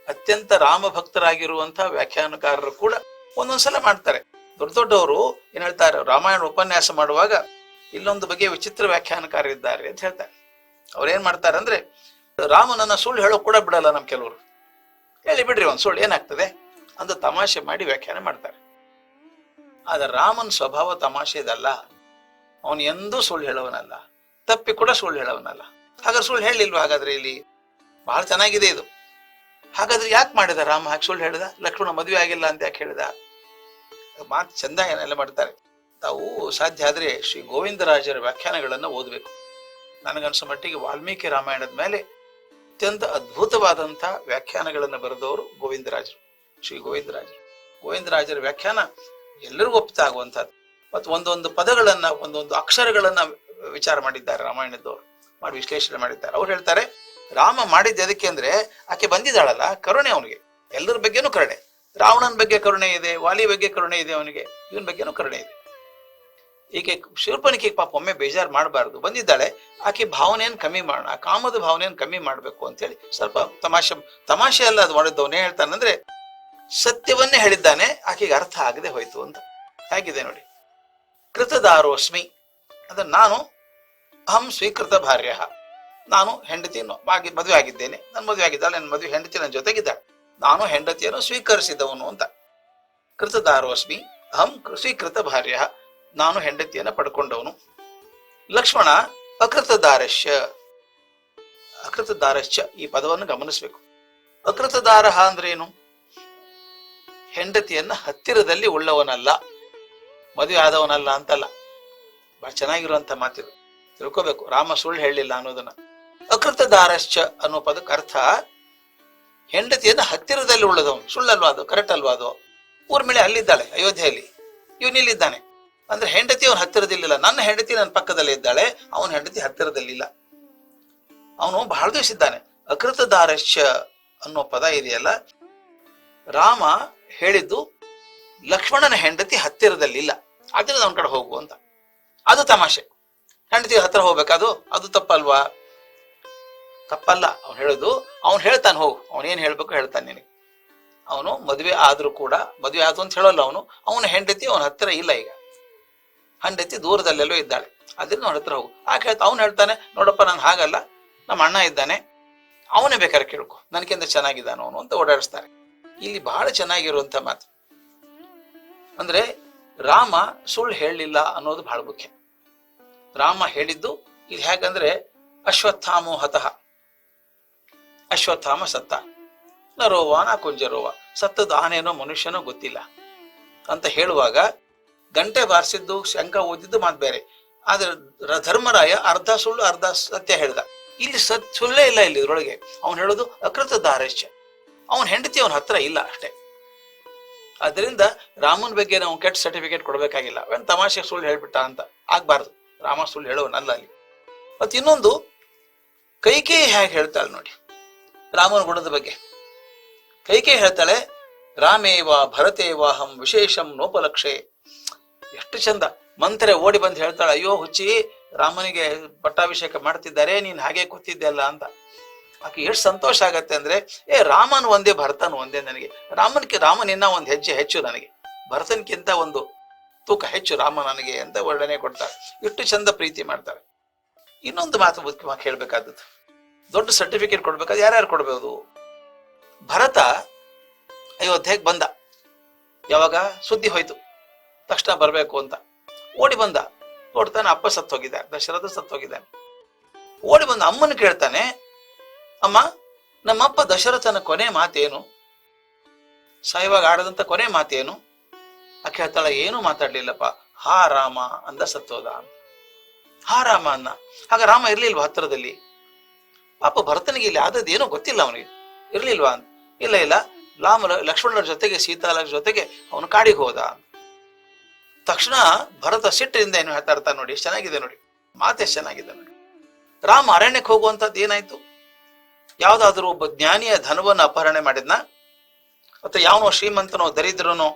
ಅತ್ಯಂತ ರಾಮ ಭಕ್ತರಾಗಿರುವಂತಹ ವ್ಯಾಖ್ಯಾನಕಾರರು ಕೂಡ ಒಂದೊಂದ್ಸಲ ಮಾಡ್ತಾರೆ. ದೊಡ್ಡ ದೊಡ್ಡವರು ಏನ್ ಹೇಳ್ತಾರೆ, ರಾಮಾಯಣ ಉಪನ್ಯಾಸ ಮಾಡುವಾಗ ಇಲ್ಲೊಂದು ಬಗೆಯ ವಿಚಿತ್ರ ವ್ಯಾಖ್ಯಾನಕಾರ ಇದ್ದಾರೆ ಅಂತ ಹೇಳ್ತಾರೆ. ಅವ್ರೇನ್ ಮಾಡ್ತಾರೆ ಅಂದ್ರೆ, ರಾಮನನ್ನ ಸುಳ್ಳು ಹೇಳೋ ಕೂಡ ಬಿಡಲ್ಲ ನಮ್ ಕೆಲವರು. ಹೇಳಿ ಬಿಡ್ರಿ ಒಂದ್ ಸುಳ್ಳು ಏನಾಗ್ತದೆ? ಅಂತ ತಮಾಷೆ ಮಾಡಿ ವ್ಯಾಖ್ಯಾನ ಮಾಡ್ತಾರೆ. ಆದ್ರೆ ರಾಮನ್ ಸ್ವಭಾವ ತಮಾಷೆದಲ್ಲ. ಅವನು ಎಂದೂ ಸುಳ್ಳು ಹೇಳವನಲ್ಲ ತಪ್ಪಿ ಕೂಡ ಸುಳ್ಳು ಹೇಳವನಲ್ಲ ಹಾಗಾದ್ರೆ ಸುಳ್ಳು ಹೇಳಿಲ್ವ ಹಾಗಾದ್ರೆ ಇಲ್ಲಿ? ಬಹಳ ಚೆನ್ನಾಗಿದೆ ಇದು. ಹಾಗಾದ್ರೆ ಯಾಕೆ ಮಾಡಿದ ರಾಮ? ಹಾಕಿ ಸುಳ್ಳು ಹೇಳಿದ? ಲಕ್ಷ್ಮಣ ಮದುವೆ ಆಗಿಲ್ಲ ಅಂತ ಯಾಕೆ ಹೇಳಿದ? ಮಾತು ಚಂದ ಏನೆಲ್ಲ ಮಾಡ್ತಾರೆ. ತಾವು ಸಾಧ್ಯ ಆದ್ರೆ ಶ್ರೀ ಗೋವಿಂದರಾಜರ ವ್ಯಾಖ್ಯಾನಗಳನ್ನ ಓದಬೇಕು. ನನಗನ್ಸೋ ಮಟ್ಟಿಗೆ ವಾಲ್ಮೀಕಿ ರಾಮಾಯಣದ ಮೇಲೆ ಅತ್ಯಂತ ಅದ್ಭುತವಾದಂಥ ವ್ಯಾಖ್ಯಾನಗಳನ್ನು ಬರೆದವರು ಗೋವಿಂದರಾಜರು. ಶ್ರೀ ಗೋವಿಂದರಾಜರು. ಗೋವಿಂದರಾಜರ ವ್ಯಾಖ್ಯಾನ ಎಲ್ಲರಿಗೂ ಒಪ್ಪಿತ ಆಗುವಂಥದ್ದು. ಮತ್ತು ಒಂದೊಂದು ಪದಗಳನ್ನ, ಒಂದೊಂದು ಅಕ್ಷರಗಳನ್ನ ವಿಚಾರ ಮಾಡಿದ್ದಾರೆ ರಾಮಾಯಣದವರು, ಮಾಡಿ ವಿಶ್ಲೇಷಣೆ ಮಾಡಿದ್ದಾರೆ. ಅವ್ರು ಹೇಳ್ತಾರೆ, ರಾಮ ಮಾಡಿದ್ದು ಅದಕ್ಕೆ ಅಂದ್ರೆ, ಆಕೆ ಬಂದಿದ್ದಾಳಲ್ಲ ಕರುಣೆ ಅವನಿಗೆ. ಎಲ್ಲರ ಬಗ್ಗೆನೂ ಕರುಣೆ. ರಾವಣನ ಬಗ್ಗೆ ಕರುಣೆ ಇದೆ, ವಾಲಿ ಬಗ್ಗೆ ಕರುಣೆ ಇದೆ ಅವನಿಗೆ. ಇವನ ಬಗ್ಗೆನೂ ಕರುಣೆ ಇದೆ. ಈಕೆ ಶಿವಪನಿಗೆ ಪಾಪ ಒಮ್ಮೆ ಬೇಜಾರು ಮಾಡಬಾರ್ದು. ಬಂದಿದ್ದಾಳೆ, ಆಕೆ ಭಾವನೆಯನ್ನು ಕಮ್ಮಿ ಮಾಡೋಣ ಆ ಕಾಮದ ಭಾವನೆಯನ್ನು ಕಮ್ಮಿ ಮಾಡಬೇಕು ಅಂತೇಳಿ ಸ್ವಲ್ಪ ತಮಾಷೆ ತಮಾಷೆ ಅಲ್ಲ ಅದು ಮಾಡಿದ್ದವನೇ. ಹೇಳ್ತಾನಂದ್ರೆ ಸತ್ಯವನ್ನೇ ಹೇಳಿದ್ದಾನೆ, ಆಕೆಗೆ ಅರ್ಥ ಆಗದೆ ಹೋಯ್ತು ಅಂತ. ಹೇಗಿದೆ ನೋಡಿ. ಕೃತದಾರೋಸ್ಮಿ. ಅಂದ್ರೆ ನಾನು ಅಹಂ ಸ್ವೀಕೃತ ಭಾರ್ಯ. ನಾನು ಹೆಂಡತಿ ಆಗಿ ಮದುವೆ ಆಗಿದ್ದೇನೆ. ನನ್ನ ಮದುವೆ ಆಗಿದ್ದಾಳೆ ನನ್ನ ಮದುವೆ ಹೆಂಡತಿ ನನ್ನ ಜೊತೆಗಿದ್ದಾಳೆ. ನಾನು ಹೆಂಡತಿಯನ್ನು ಸ್ವೀಕರಿಸಿದವನು ಅಂತ. ಕೃತದಾರೋಸ್ಮಿ, ಅಹಂ ಸ್ವೀಕೃತ ಭಾರ್ಯ. ನಾನು ಹೆಂಡತಿಯನ್ನು ಪಡ್ಕೊಂಡವನು. ಲಕ್ಷ್ಮಣ ಅಕೃತದಾರಶ್ಯ ಅಕೃತದಾರಶ್ಚ ಈ ಪದವನ್ನು ಗಮನಿಸಬೇಕು. ಅಕೃತದಾರಹ ಅಂದ್ರೆ ಏನು ಹೆಂಡತಿಯನ್ನ ಹತ್ತಿರದಲ್ಲಿ ಉಳ್ಳವನಲ್ಲ, ಮದುವೆ ಆದವನಲ್ಲ ಅಂತಲ್ಲ. ಬಹಳ ಚೆನ್ನಾಗಿರುವಂತ ಮಾತಿದು. ತಿಳ್ಕೋಬೇಕು, ರಾಮ ಸುಳ್ಳು ಹೇಳಲಿಲ್ಲ ಅನ್ನೋದನ್ನ. ಅಕೃತದಾರಶ್ಚ ಅನ್ನೋ ಪದಕ್ಕೆ ಅರ್ಥ, ಹೆಂಡತಿಯನ್ನ ಹತ್ತಿರದಲ್ಲಿ ಉಳ್ಳದವನು, ಸುಳ್ಳಲ್ವಾ ಅದು ಕರೆಕ್ಟ್ ಅಲ್ವಾ ಅದು? ಊರ್ಮಿಳೆ ಅಲ್ಲಿದ್ದಾಳೆ, ಅಯೋಧ್ಯೆಯಲ್ಲಿ. ಇವನಿಲ್ಲಿದ್ದಾನೆ ಅಂದ್ರೆ ಹೆಂಡತಿ ಅವನ ಹತ್ತಿರದಲ್ಲಿಲ್ಲ. ನನ್ನ ಹೆಂಡತಿ ನನ್ನ ಪಕ್ಕದಲ್ಲೇ ಇದ್ದಾಳೆ, ಅವನ ಹೆಂಡತಿ ಹತ್ತಿರದಲ್ಲಿಲ್ಲ. ಅವನು ಬಹಳ ದಿವಸ ಇದ್ದಾನೆ. ಅಕೃತದಾರಶ್ಚ ಅನ್ನೋ ಪದ ಇದೆಯಲ್ಲ, ರಾಮ ಹೇಳಿದ್ದು ಲಕ್ಷ್ಮಣನ ಹೆಂಡತಿ ಹತ್ತಿರದಲ್ಲಿಲ್ಲ. ಅದರಿಂದ ಅವನ ಕಡೆ ಹೋಗು ಅಂತ. ಅದು ತಮಾಷೆ. ಹೆಂಡತಿ ಹತ್ರ ಹೋಗ್ಬೇಕದು ಅದು ತಪ್ಪಲ್ವಾ? ತಪ್ಪಲ್ಲ. ಅವನು ಹೇಳೋದು, ಅವನು ಹೇಳ್ತಾನೆ, ಹೋಗು. ಅವನೇನ್ ಹೇಳ್ಬೇಕು ಹೇಳ್ತಾನೆ ನಿನಗೆ. ಅವನು ಮದುವೆ ಆದ್ರೂ ಕೂಡ, ಮದುವೆ ಆದ್ರು ಅಂತ ಹೇಳೋಲ್ಲ ಅವನು. ಅವನ ಹೆಂಡತಿ ಅವನ ಹತ್ತಿರ ಇಲ್ಲ ಈಗ. ಹೆಂಡತಿ ದೂರದಲ್ಲೆಲ್ಲೋ ಇದ್ದಾಳೆ. ಅದ್ರಿಂದ ಅವನ ಹತ್ರ ಹೋಗು. ಆಕೆ ಹೇಳ್ತಾ, ಅವ್ನು ಹೇಳ್ತಾನೆ, ನೋಡಪ್ಪ, ನಾನು ಹಾಗಲ್ಲ. ನಮ್ಮ ಅಣ್ಣ ಇದ್ದಾನೆ. ಅವನೇ ಬೇಕಾದ್ರೆ ಕೇಳ್ಕೊ. ನನಗಿಂತ ಚೆನ್ನಾಗಿದ್ದಾನ ಅವನು ಅಂತ ಓಡಾಡಿಸ್ತಾರೆ. ಇಲ್ಲಿ ಬಹಳ ಚೆನ್ನಾಗಿರುವಂತ ಮಾತು. ಅಂದ್ರೆ ರಾಮ ಸುಳ್ಳು ಹೇಳಲಿಲ್ಲ ಅನ್ನೋದು ಬಹಳ ಮುಖ್ಯ. ರಾಮ ಹೇಳಿದ್ದು ಇದು ಹೇಗಂದ್ರೆ ಅಶ್ವತ್ಥಾಮೋ ಹತಃ. ಅಶ್ವತ್ಥಾಮ ಸತ್ತ. ನ ರೋವ ನಾ ಕುಂಜರೋವ ಸತ್ತದ ಆನೇನೋ ಮನುಷ್ಯನೋ ಗೊತ್ತಿಲ್ಲ. ಅಂತ ಹೇಳುವಾಗ ಗಂಟೆ ಬಾರಿಸಿದ್ದು, ಶಂಕ ಓದಿದ್ದು ಮಾತು ಬೇರೆ. ಆದ್ರೆ ಧರ್ಮರಾಯ ಅರ್ಧ ಸುಳ್ಳು, ಅರ್ಧ ಸತ್ಯ ಹೇಳ್ದ. ಇಲ್ಲಿ ಸತ್ ಸುಳ್ಳೇ ಇಲ್ಲ ಇಲ್ಲಿ ಇದ್ರೊಳಗೆ. ಅವನು ಹೇಳೋದು ಅಕೃತ ದಾರಶ್ಯ ಅವನ ಹೆಂಡತಿ ಅವನ ಹತ್ರ ಇಲ್ಲ ಅಷ್ಟೇ. ಅದರಿಂದ ರಾಮನ ಬಗ್ಗೆ ನಾವು ಕೆಟ್ಟ ಸರ್ಟಿಫಿಕೇಟ್ ಕೊಡಬೇಕಾಗಿಲ್ಲ. ಅವನ್ ತಮಾಷೆ ಸುಳ್ಳು ಹೇಳ್ಬಿಟ್ಟ ಅಂತ ಆಗ್ಬಾರ್ದು. ರಾಮ ಸುಳ್ಳು ಹೇಳೋನಲ್ಲ ಅಲ್ಲಿ ಮತ್ತೆ ಇನ್ನೊಂದು ಕೈಕೇಯಿ ಹೇಗೆ ಹೇಳ್ತಾಳೆ ನೋಡಿ, ರಾಮನ ಗುಣದ ಬಗ್ಗೆ. ಕೈಕೇಯಿ ಹೇಳ್ತಾಳೆ, ರಾಮೇವ ಭರತೇವಾಹಂ ವಿಶೇಷಂ ನೋಪಲಕ್ಷೆ. ಎಷ್ಟು ಚಂದ. ಮಂತ್ರೆ ಓಡಿ ಬಂದು ಹೇಳ್ತಾಳೆ, ಅಯ್ಯೋ ಹುಚ್ಚಿ, ರಾಮನಿಗೆ ಪಟ್ಟಾಭಿಷೇಕ ಮಾಡ್ತಿದ್ದಾರೆ, ನೀನ್ ಹಾಗೆ ಕೂತಿದ್ದೆಲ್ಲ ಅಂತ. ಆಕೆ ಎಷ್ಟು ಸಂತೋಷ ಆಗತ್ತೆ ಅಂದ್ರೆ, ಏ, ರಾಮನ್ ಒಂದೇ, ಭರತನ್ ಒಂದೇ ನನಗೆ. ರಾಮನ್ಗೆ ರಾಮನಿನ್ನ ಒಂದು ಹೆಜ್ಜೆ ಹೆಚ್ಚು ನನಗೆ. ಭರತನ್ಕಿಂತ ಒಂದು ತೂಕ ಹೆಚ್ಚು ರಾಮ ನನಗೆ ಅಂತ ವರ್ಣನೆ ಕೊಡ್ತಾರೆ. ಇಷ್ಟು ಚಂದ ಪ್ರೀತಿ ಮಾಡ್ತಾರೆ. ಇನ್ನೊಂದು ಮಾತು ಮುಖ್ಯವಾಗಿ ಹೇಳ್ಬೇಕಾದದ್ದು. ದೊಡ್ಡ ಸರ್ಟಿಫಿಕೇಟ್ ಕೊಡ್ಬೇಕಾದ್ರೆ ಯಾರ್ಯಾರು ಕೊಡ್ಬೋದು? ಭರತ ಅಯೋಧ್ಯೆಗೆ ಬಂದ. ಯಾವಾಗ? ಸುದ್ದಿ ಹೋಯ್ತು. ತಕ್ಷಣ ಬರಬೇಕು ಅಂತ. ಓಡಿ ಬಂದ. ನೋಡ್ತಾನೆ ಅಪ್ಪ ಸತ್ತೋಗಿದ್ದಾನೆ, ದಶರಥ ಸತ್ತೋಗಿದ್ದಾನೆ. ಓಡಿ ಬಂದ, ಅಮ್ಮನ ಕೇಳ್ತಾನೆ ಅಮ್ಮ, ನಮ್ಮಪ್ಪ ದಶರಥನ ಕೊನೆ ಮಾತೇನು? ಸಾಯುವಾಗ ಆಡದಂತ ಕೊನೆ ಮಾತೇನು? ಆಕೆ ಹೇಳ್ತಾಳೆ ಏನೂ ಮಾತಾಡ್ಲಿಲ್ಲಪ್ಪ. ಹಾ ರಾಮ ಅಂದ ಸತ್ತೋದ ಹಾ ರಾಮ ಅನ್ನ ಹಾಗ ರಾಮ ಇರ್ಲಿಲ್ವಾ ಹತ್ತಿರದಲ್ಲಿ ಪಾಪ ಭರತನಿಗೆ ಇಲ್ಲಿ ಆದದ್ದು ಏನೋ ಗೊತ್ತಿಲ್ಲ ಅವನಿಗೆ. ಇರ್ಲಿಲ್ವಾ? ಅಂತ ಇಲ್ಲ ಇಲ್ಲ. ರಾಮ ಲಕ್ಷ್ಮಣರ ಜೊತೆಗೆ ಸೀತಾಲ ಜೊತೆಗೆ ಅವನು ಕಾಡಿಗೆ ಹೋದ. ತಕ್ಷಣ ಭರತ ಸಿಟ್ಟಿನಿಂದ ಏನು ಹೇಳ್ತಾ ಇರ್ತಾನೆ ನೋಡಿ, ಎಷ್ಟು ಚೆನ್ನಾಗಿದೆ ನೋಡಿ. ಮಾತೆ ಚೆನ್ನಾಗಿದೆ ನೋಡಿ. ರಾಮ ಅರಣ್ಯಕ್ಕೆ ಹೋಗುವಂತದ್ದು ಏನಾಯ್ತು? ಯಾವ್ದಾದ್ರು ಒಬ್ಬ ಜ್ಞಾನಿಯ ಧನವನ್ನು ಅಪಹರಣೆ ಮಾಡಿದ್ನ? ಅಥವಾ ಯಾವನೋ ಶ್ರೀಮಂತನೋ ದರಿದ್ರನೋ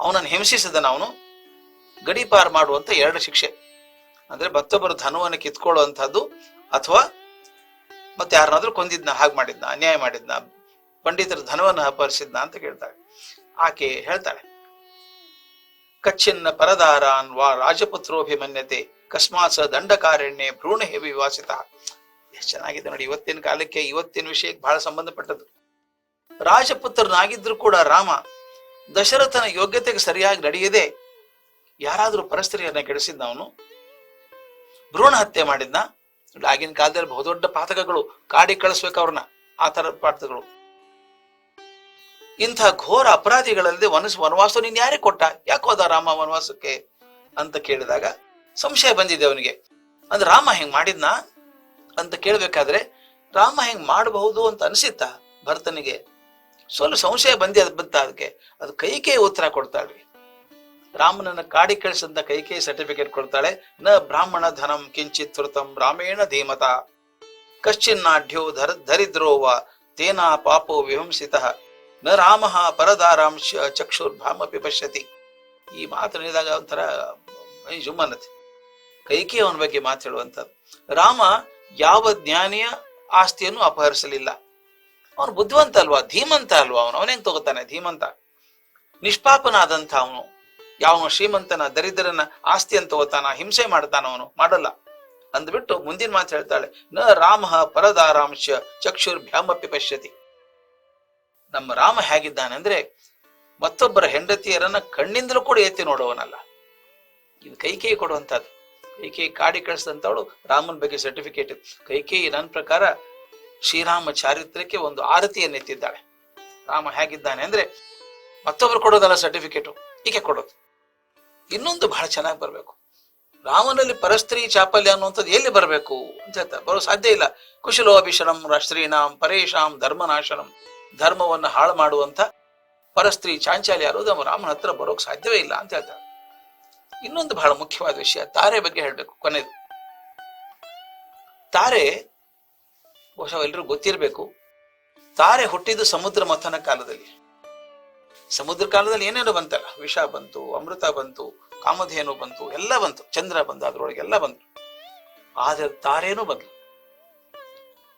ಅವನನ್ನು ಹಿಂಸಿಸಿದನ ಅವನು? ಗಡೀಪಾರ್ ಮಾಡುವಂತ ಎರಡು ಶಿಕ್ಷೆ. ಅಂದ್ರೆ ಮತ್ತೊಬ್ಬರ ಧನವನ್ನು ಕಿತ್ಕೊಳ್ಳುವಂತಹದ್ದು ಅಥವಾ ಮತ್ತೆ ಯಾರನ್ನಾದ್ರೂ ಕೊಂದಿದ್ನ, ಹಾಗೆ ಮಾಡಿದ್ನ, ಅನ್ಯಾಯ ಮಾಡಿದ್ನ, ಪಂಡಿತರ ಧನವನ್ನು ಅಪಹರಿಸಿದ್ನ ಅಂತ ಕೇಳ್ತಾಳೆ. ಆಕೆ ಹೇಳ್ತಾಳೆ, ಕಚ್ಚಿನ್ನ ಪರದಾರಾನ್ ವಾ ರಾಜಪುತ್ರೋಭಿಮನ್ಯತೆ ಕಸ್ಮಾಸ ದಂಡಕಾರಣ್ಯೆ ಭ್ರೂಣ ಹೇವಿ ವಿವಾಸಿತ. ಎಷ್ಟು ಚೆನ್ನಾಗಿದೆ ನೋಡಿ, ಇವತ್ತಿನ ಕಾಲಕ್ಕೆ ಇವತ್ತಿನ ವಿಷಯಕ್ಕೆ ಬಹಳ ಸಂಬಂಧಪಟ್ಟದ್ದು. ರಾಜಪುತ್ರನಾಗಿದ್ರು ಕೂಡ ರಾಮ ದಶರಥನ ಯೋಗ್ಯತೆಗೆ ಸರಿಯಾಗಿ ನಡೆಯದೆ ಯಾರಾದರೂ ಪರಿಸ್ಥಿತಿಯನ್ನ ಕೆಡಿಸಿದ್ದ ಅವನು? ಭ್ರೂಣ ಹತ್ಯೆ ಮಾಡಿದ್ನ? ಆಗಿನ ಕಾಲದಲ್ಲಿ ಬಹುದೊಡ್ಡ ಪಾತಕಗಳು, ಕಾಡಿ ಕಳಿಸ್ಬೇಕು ಅವ್ರನ್ನ, ಆ ತರ ಪಾತಕಗಳು. ಇಂಥ ಘೋರ ಅಪರಾಧಿಗಳಲ್ಲದೆ ವನಸ್ ವನವಾಸ ನೀನ್ ಯಾರಿಗೆ ಕೊಟ್ಟ? ಯಾಕೆ ಹೋದ ರಾಮ ವನವಾಸಕ್ಕೆ? ಅಂತ ಕೇಳಿದಾಗ ಸಂಶಯ ಬಂದಿದೆ ಅವನಿಗೆ. ಅಂದ್ರೆ ರಾಮ ಹೆಂಗ್ ಮಾಡಿದ್ನಾ? ಅಂತ ಕೇಳಬೇಕಾದ್ರೆ, ರಾಮ ಹೆಂಗ್ ಮಾಡಬಹುದು ಅಂತ ಅನಿಸಿತ್ತ ಭರತನಿಗೆ. ಸ್ವಲ್ಪ ಸಂಶಯ ಬಂದಿ ಅದ್ ಬಂತ ಅದಕ್ಕೆ. ಅದು ಕೈಕೇ ಉತ್ತರ ಕೊಡ್ತಾಳ್ರಿ ರಾಮನನ್ನ ಕಾಡಿ ಕಳಿಸಂತ ಕೈಕೇ ಸರ್ಟಿಫಿಕೇಟ್ ಕೊಡ್ತಾಳೆ. ನ ಬ್ರಾಹ್ಮಣ ಧನಂ ಕಿಂಚಿತ್ ಋತಂ ರಾಮೇಣ ಧೀಮತ. ಕಶ್ಚಿನ್ನಾಢ್ಯೋ ಧರ ಧರಿದ್ರೋವ ತೇನಾ ಪಾಪೋ ವಿಹಂಸಿತ. ನ ರಾಮ ಪರದಾರಾಂ ಚಕ್ಷುರ್ಭಾಮಪಿ ಪಶ್ಯತಿ. ಈ ಮಾತು ನೀಡಿದಾಗ ಒಂಥರ ಮೈ ಕೈಕೇ ಅವನ ಬಗ್ಗೆ ಮಾತಾಡುವಂಥದ್ದು ರಾಮ ಯಾವ ಜ್ಞಾನಿಯ ಆಸ್ತಿಯನ್ನು ಅಪಹರಿಸಲಿಲ್ಲ? ಅವನು ಬುದ್ಧಿವಂತ ಅಲ್ವಾ? ಧೀಮಂತ ಅಲ್ವಾ ಅವನು? ಅವನೇನ್ ತಗೋತಾನೆ? ಧೀಮಂತ. ನಿಷ್ಪಾಪನಾದಂಥ ಅವನು. ಯಾವ ಶ್ರೀಮಂತನ, ದರಿದ್ರನ ಆಸ್ತಿ ಅಂತ ತಗೋತಾನ, ಹಿಂಸೆ ಮಾಡ್ತಾನ ಅವನು? ಮಾಡಲ್ಲ. ಅಂದ್ಬಿಟ್ಟು ಮುಂದಿನ ಮಾತು ಹೇಳ್ತಾಳೆ, ನ ರಾಮ ಪರದಾರಾಂಶ ಚಕ್ಷುರ್ಭ್ಯಾಮಪಿ ಪಶ್ಯತಿ. ನಮ್ಮ ರಾಮ ಹೇಗಿದ್ದಾನೆ ಅಂದ್ರೆ ಮತ್ತೊಬ್ಬರ ಹೆಂಡತಿಯರನ್ನ ಕಣ್ಣಿಂದಲೂ ಕೂಡ ಎತ್ತಿ ನೋಡುವನಲ್ಲ. ಇದು ಕೈ ಕೊಡುವಂತದ್ದು ಕೈಕೇಯಿ ಕಾಡಿ ಕಳಿಸಿದಂಥವಳು ರಾಮನ ಬಗ್ಗೆ ಸರ್ಟಿಫಿಕೇಟ್ ಕೈಕೇಯಿ ನನ್ನ ಪ್ರಕಾರ ಶ್ರೀರಾಮ ಚಾರಿತ್ರ್ಯಕ್ಕೆ ಒಂದು ಆರತಿಯನ್ನು ಎತ್ತಿದ್ದಾಳೆ. ರಾಮ ಹೇಗಿದ್ದಾನೆ ಅಂದ್ರೆ ಮತ್ತೊಬ್ರು ಕೊಡೋದಲ್ಲ ಸರ್ಟಿಫಿಕೇಟು ಈಕೆ ಕೊಡೋದು. ಇನ್ನೊಂದು ಬಹಳ ಚೆನ್ನಾಗಿ ಬರಬೇಕು. ರಾಮನಲ್ಲಿ ಪರಸ್ತ್ರೀ ಚಾಪಲ್ಯ ಅನ್ನುವಂಥದ್ದು ಎಲ್ಲಿ ಬರಬೇಕು ಅಂತ ಹೇಳ್ತಾರೆ. ಬರೋ ಸಾಧ್ಯ ಇಲ್ಲ. ಕುಶಲೋಭಿಷಣಂ ರಾಶ್ರೀನಾಂ ಪರೇಶಾಂ, ಧರ್ಮನಾಶನಂ. ಧರ್ಮವನ್ನು ಹಾಳು ಮಾಡುವಂತ ಪರಸ್ತ್ರೀ ಚಾಂಚಾಲ್ಯ ನಮ್ಮ ರಾಮನ ಹತ್ರ ಬರೋಕ್ ಸಾಧ್ಯವೇ ಇಲ್ಲ ಅಂತ ಹೇಳ್ತಾರೆ. ಇನ್ನೊಂದು ಬಹಳ ಮುಖ್ಯವಾದ ವಿಷಯ, ತಾರೆ ಬಗ್ಗೆ ಹೇಳಬೇಕು ಕೊನೆದು. ತಾರೆ, ಬಹುಶಃ ಎಲ್ಲರೂ ಗೊತ್ತಿರಬೇಕು, ತಾರೆ ಹುಟ್ಟಿದ್ದು ಸಮುದ್ರ ಮಥನ ಕಾಲದಲ್ಲಿ. ಸಮುದ್ರ ಕಾಲದಲ್ಲಿ ಏನೇನು ಬಂತಲ್ಲ, ವಿಷ ಬಂತು, ಅಮೃತ ಬಂತು, ಕಾಮಧೇನು ಬಂತು, ಎಲ್ಲ ಬಂತು, ಚಂದ್ರ ಬಂದ ಅದರೊಳಗೆ ಎಲ್ಲ ಬಂತು. ಆದ್ರೆ ತಾರೇನೂ ಬಂದ್ಲು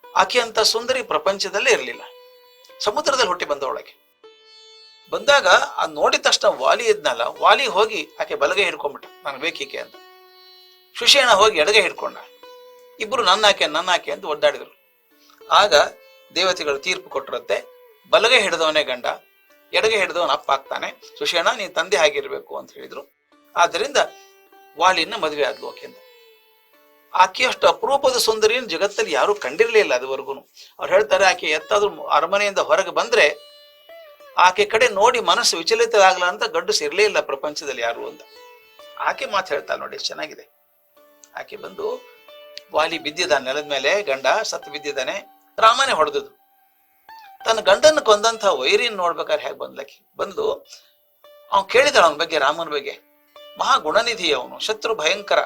ಆಕೆ ಅಂತ ಸುಂದರಿ ಪ್ರಪಂಚದಲ್ಲೇ ಇರಲಿಲ್ಲ. ಸಮುದ್ರದಲ್ಲಿ ಹುಟ್ಟಿ ಬಂದವಳಗೆ ಬಂದಾಗ ಅದ್ ನೋಡಿದ ತಕ್ಷಣ ವಾಲಿ ಇದ್ನಲ್ಲ, ವಾಲಿ ಹೋಗಿ ಆಕೆ ಬಲಗೈ ಹಿಡ್ಕೊಂಡ್ಬಿಟ್ಟ ನನಗೆ ಬೇಕೀಕೆ ಅಂತ. ಸುಶೇಣ ಹೋಗಿ ಎಡಗೈ ಹಿಡ್ಕೊಂಡ. ಇಬ್ರು ನನ್ನ ಆಕೆ ನನ್ನ ಆಕೆ ಅಂತ ಒದ್ದಾಡಿದ್ರು. ಆಗ ದೇವತೆಗಳು ತೀರ್ಪು ಕೊಟ್ಟಿರುತ್ತೆ ಬಲಗೈ ಹಿಡಿದವನೇ ಗಂಡ, ಎಡಗೈ ಹಿಡಿದವನ ಅಪ್ಪ ಆಗ್ತಾನೆ. ಸುಶೇಣ ನೀನ್ ತಂದೆ ಆಗಿರ್ಬೇಕು ಅಂತ ಹೇಳಿದ್ರು. ಆದ್ದರಿಂದ ವಾಲಿನ ಮದುವೆ ಆದ್ಲು ಆಕೆ ಅಂತ. ಆಕೆ ಅಷ್ಟು ಅಪರೂಪದ ಸುಂದರಿಯನ್ನು ಜಗತ್ತಲ್ಲಿ ಯಾರು ಕಂಡಿರ್ಲಿಲ್ಲ ಅದುವರೆಗೂ ಅವ್ರು ಹೇಳ್ತಾರೆ, ಆಕೆ ಎತ್ತಾದ್ರೂ ಅರಮನೆಯಿಂದ ಹೊರಗೆ ಬಂದ್ರೆ ಆಕೆ ಕಡೆ ನೋಡಿ ಮನಸ್ಸು ವಿಚಲಿತ ಆಗ್ಲ ಅಂತ ಗಡ್ಡು ಸಿರ್ಲೇ ಇಲ್ಲ ಪ್ರಪಂಚದಲ್ಲಿ ಯಾರು ಅಂತ. ಆಕೆ ಮಾತು ಹೇಳ್ತಾಳೆ ನೋಡಿ ಎಷ್ಟು ಚೆನ್ನಾಗಿದೆ. ಆಕೆ ಬಂದು ವಾಲಿ ಬಿದ್ದಿದ್ದಾನೆ, ನೆಲದ ಮೇಲೆ ಗಂಡ ಸತ್ತು ಬಿದ್ದಿದ್ದಾನೆ, ರಾಮನೇ ಹೊಡೆದದು ತನ್ನ ಗಂಡನ ಕೊಂದಂತ ವೈರಿನ್ ನೋಡ್ಬೇಕಾದ್ರೆ ಹೇಗೆ ಬಂದ್ಲಕ್ಕಿ ಬಂದು ಅವ್ನು ಕೇಳಿದಾಳ ಅವನ ಬಗ್ಗೆ, ರಾಮನ ಬಗ್ಗೆ. ಮಹಾ ಗುಣನಿಧಿ ಅವನು, ಶತ್ರು ಭಯಂಕರ,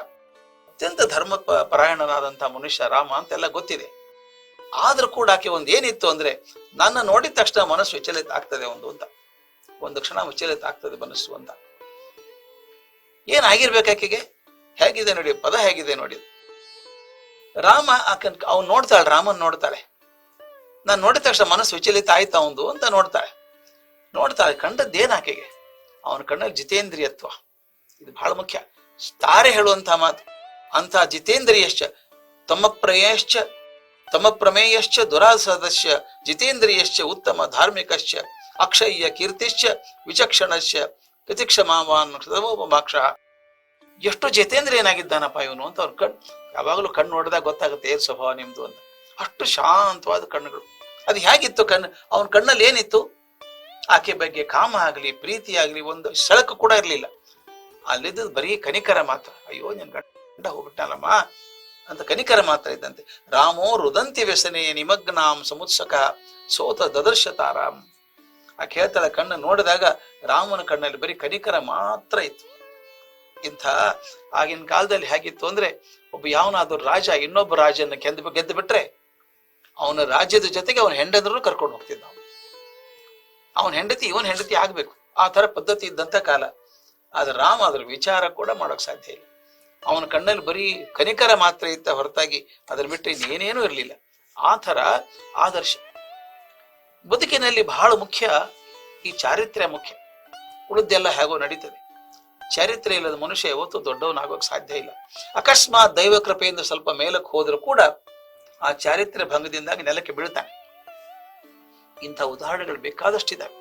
ಅತ್ಯಂತ ಧರ್ಮ ಪರಾಯಣನಾದಂತಹ ಮನುಷ್ಯ ರಾಮ ಅಂತೆಲ್ಲ ಗೊತ್ತಿದೆ. ಆದ್ರೂ ಕೂಡ ಆಕೆ ಒಂದು ಏನಿತ್ತು ಅಂದ್ರೆ ನನ್ನ ನೋಡಿದ ತಕ್ಷಣ ಮನಸ್ಸು ವಿಚಲಿತ ಆಗ್ತದೆ ಒಂದು ಅಂತ. ಒಂದು ಕ್ಷಣ ವಿಚಲಿತ ಆಗ್ತದೆ ಮನಸ್ಸು ಅಂತ. ಏನಾಗಿರ್ಬೇಕು ಆಕೆಗೆ? ಹೇಗಿದೆ ನೋಡಿ, ಪದ ಹೇಗಿದೆ ನೋಡಿ. ರಾಮ ಆಕನ್, ಅವ್ನು ನೋಡ್ತಾಳೆ, ರಾಮನ್ ನೋಡ್ತಾಳೆ. ನಾನು ನೋಡಿದ ತಕ್ಷಣ ಮನಸ್ಸು ವಿಚಲಿತ ಆಯ್ತಾ ಒಂದು ಅಂತ ನೋಡ್ತಾಳೆ. ನೋಡ್ತಾಳೆ ಕಂಡದ್ದೇನ್ ಆಕೆಗೆ? ಅವನ ಕಣ್ಣಲ್ಲಿ ಜಿತೇಂದ್ರಿಯತ್ವ. ಇದು ಬಹಳ ಮುಖ್ಯ. ತಾರೆ ಹೇಳುವಂತ ಮಾತು. ಅಂತ ಜಿತೇಂದ್ರಿಯಶ್ಚ ತಮ್ಮ ಪ್ರಯಶ್ಚ ತಮ ಪ್ರಮೇಯಶ್ಚ ದುರಾಸದಶ್ಚ, ಜಿತೇಂದ್ರಿಯಶ್ಚ ಉತ್ತಮ ಧಾರ್ಮಿಕಶ್ಚ, ಅಕ್ಷಯ್ಯ ಕೀರ್ತಿಶ್ಚ ವಿಚಕ್ಷಣಶ್ಚ ಪ್ರತಿಕ್ಷಮಾವಾನ್ ಮಾಕ್ಷ ಎಷ್ಟು ಜಿತೇಂದ್ರ ಏನಾಗಿದ್ದಾನಪ್ಪ ಇವನು ಅಂತ ಅವ್ರ ಕಣ್ ಯಾವಾಗಲೂ ಕಣ್ಣು ನೋಡಿದಾಗ ಗೊತ್ತಾಗುತ್ತೆ, ಏನ್ ಸ್ವಭಾವ ನಿಮ್ದು ಅಂತ. ಅಷ್ಟು ಶಾಂತವಾದ ಕಣ್ಣುಗಳು. ಅದು ಹೇಗಿತ್ತು ಕಣ್ಣು ಅವನ ಕಣ್ಣಲ್ಲಿ ಏನಿತ್ತು? ಆಕೆ ಬಗ್ಗೆ ಕಾಮ ಆಗ್ಲಿ, ಪ್ರೀತಿ ಆಗಲಿ, ಒಂದು ಸೆಳಕು ಕೂಡ ಇರಲಿಲ್ಲ. ಅಲ್ಲಿದ್ದು ಬರೀ ಕನಿಕರ ಮಾತ್ರ. ಅಯ್ಯೋ ನಿನ್ ಗಂಡ ಹೋಗ್ಬಿಟ್ಟನಲ್ಲಮ್ಮ ಅಂತ ಕನಿಕರ ಮಾತ್ರ ಇದ್ದಂತೆ. ರಾಮೋ ರುದಂತಿ ವ್ಯಸನೆ ನಿಮಗ್ನಾಂ ಸಮುತ್ಸಕ ಸೋತ ದದರ್ಶ ತಾರಾಮ್ ಆ ಕೇಳ್ತಾಳೆ ಕಣ್ಣು ನೋಡಿದಾಗ ರಾಮನ ಕಣ್ಣಲ್ಲಿ ಬರೀ ಕನಿಕರ ಮಾತ್ರ ಇತ್ತು. ಇಂಥ ಆಗಿನ ಕಾಲದಲ್ಲಿ ಹೇಗಿತ್ತು ಅಂದ್ರೆ ಒಬ್ಬ ಯಾವನಾದ್ರೂ ರಾಜ, ಇನ್ನೊಬ್ಬ ರಾಜನ ಕೆಂದು ಗೆದ್ದು ಬಿಟ್ರೆ ಅವನ ರಾಜ್ಯದ ಜೊತೆಗೆ ಅವನ ಹೆಂಡಂದ್ರೂ ಕರ್ಕೊಂಡು ಹೋಗ್ತಿದ್ದ ಅವನ. ಹೆಂಡತಿ, ಇವನ್ ಹೆಂಡತಿ ಆಗ್ಬೇಕು. ಆ ತರ ಪದ್ಧತಿ ಇದ್ದಂತ ಕಾಲ. ಆದ್ರೆ ರಾಮ ಅದ್ರ ವಿಚಾರ ಕೂಡ ಮಾಡೋಕ್ ಸಾಧ್ಯ ಇಲ್ಲ. ಅವನ ಕಣ್ಣಲ್ಲಿ ಬರೀ ಕನಿಕರ ಮಾತ್ರ ಇತ್ತ ಹೊರತಾಗಿ ಅದ್ರ ಬಿಟ್ಟರೆ ಇನ್ನೇನೇನೂ ಇರಲಿಲ್ಲ. ಆ ಥರ ಆದರ್ಶ. ಬದುಕಿನಲ್ಲಿ ಬಹಳ ಮುಖ್ಯ ಈ ಚಾರಿತ್ರ್ಯ ಮುಖ್ಯ. ಉಳಿದೆಲ್ಲ ಹೇಗೋ ನಡೀತದೆ. ಚಾರಿತ್ರ್ಯ ಇಲ್ಲದ ಮನುಷ್ಯ ಯಾವತ್ತು ದೊಡ್ಡವನಾಗೋಕ್ ಸಾಧ್ಯ ಇಲ್ಲ. ಅಕಸ್ಮಾತ್ ದೈವ ಕೃಪೆಯಿಂದ ಸ್ವಲ್ಪ ಮೇಲಕ್ಕೆ ಹೋದ್ರು ಕೂಡ ಆ ಚಾರಿತ್ರ್ಯ ಭಂಗದಿಂದಾಗಿ ನೆಲಕ್ಕೆ ಬೀಳ್ತಾನೆ. ಇಂಥ ಉದಾಹರಣೆಗಳು ಬೇಕಾದಷ್ಟಿದ್ದಾವೆ